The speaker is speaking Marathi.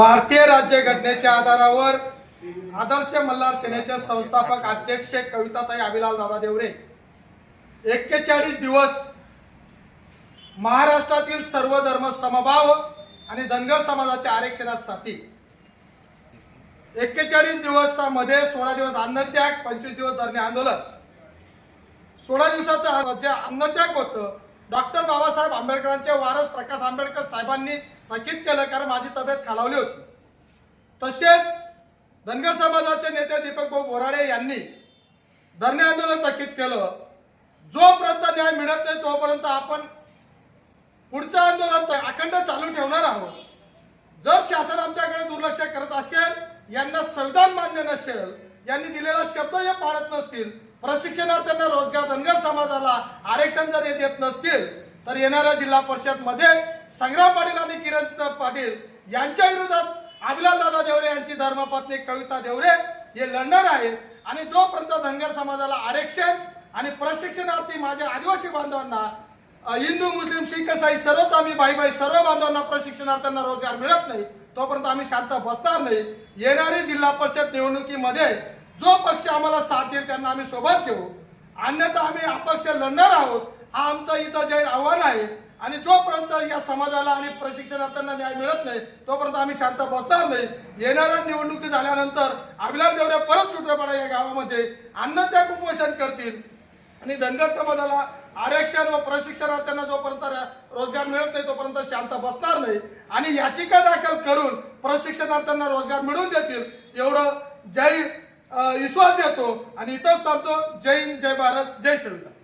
भारतीय राज्यघटनेच्या आधारावर आदर्श मल्हार सेनेचे संस्थापक अध्यक्ष कविताताई अभिलाल दादा देवरे एक्केचाळीस दिवस महाराष्ट्रातील सर्व धर्म समभाव आणि धनगर समाजाच्या आरक्षणासाठी एक्केचाळीस दिवसामध्ये सोळा दिवस अन्नत्याग पंचवीस दिवस धरणे आंदोलन. सोळा दिवसाचं जे अन्नत्याग होतं. डॉक्टर बाबासाहेब आंबेडकरांचे वारस प्रकाश आंबेडकर साहेबांनी थकीत केलं कारण माझी तब्येत खालावली होती. तसेच धनगर समाजाचे नेते दीपक भाऊ बोराडे यांनी धरणे आंदोलन थकीत केलं. जोपर्यंत न्याय मिळत नाही तोपर्यंत आपण पुढचं आंदोलन तर अखंड चालू ठेवणार आहोत. जर शासन आमच्याकडे दुर्लक्ष करत असेल यांना संविधान मान्य नसेल यांनी दिलेला शब्द हे पाळत नसतील प्रशिक्षणार्थ्यांना रोजगार धनगर समाजाला आरक्षण जर हे देत नसतील तर येणाऱ्या जिल्हा परिषदमध्ये संग्राम पाटील आणि किरण पाटील यांच्या विरोधात अभिलाल दादा देवरे यांची धर्मपत्नी कविता देवरे हे लढणार आहेत. आणि जोपर्यंत धनगर समाजाला आरक्षण आणि प्रशिक्षणार्थी माझ्या आदिवासी बांधवांना हिंदू मुस्लिम शीख इसाई सर्वच आम्ही भाई भाई सर्व बांधवांना प्रशिक्षणार्थ्यांना रोजगार मिळत नाही तोपर्यंत आम्ही शांत बसणार नाही. येणारी जिल्हा परिषद निवडणुकीमध्ये जो पक्ष आम्हाला साथ देईल त्यांना आम्ही सोबत घेऊ. अन्यथा आम्ही अपक्ष लढणार आहोत हा आमचा इथं जाहीर आव्हान आहे. आणि जोपर्यंत या समाजाला आणि प्रशिक्षणार्थ्यांना न्याय मिळत नाही तोपर्यंत आम्ही शांत बसणार नाही. येणाऱ्या निवडणुकी झाल्यानंतर अभिलाष देवरे परत सुटरेपाडा या गावामध्ये अन्नत्याग कुपोषण करतील. आणि धनगर समाजाला आरक्षण व प्रशिक्षणार्थ्यांना जोपर्यंत रोजगार मिळत नाही तोपर्यंत शांत बसणार नाही. आणि याचिका दाखल करून प्रशिक्षणार्थ्यांना रोजगार मिळवून देतील. एवढं जाहीर विश्वास देतो आणि इथंच थांबतो. जय हिंद जय भारत जय श्रीराम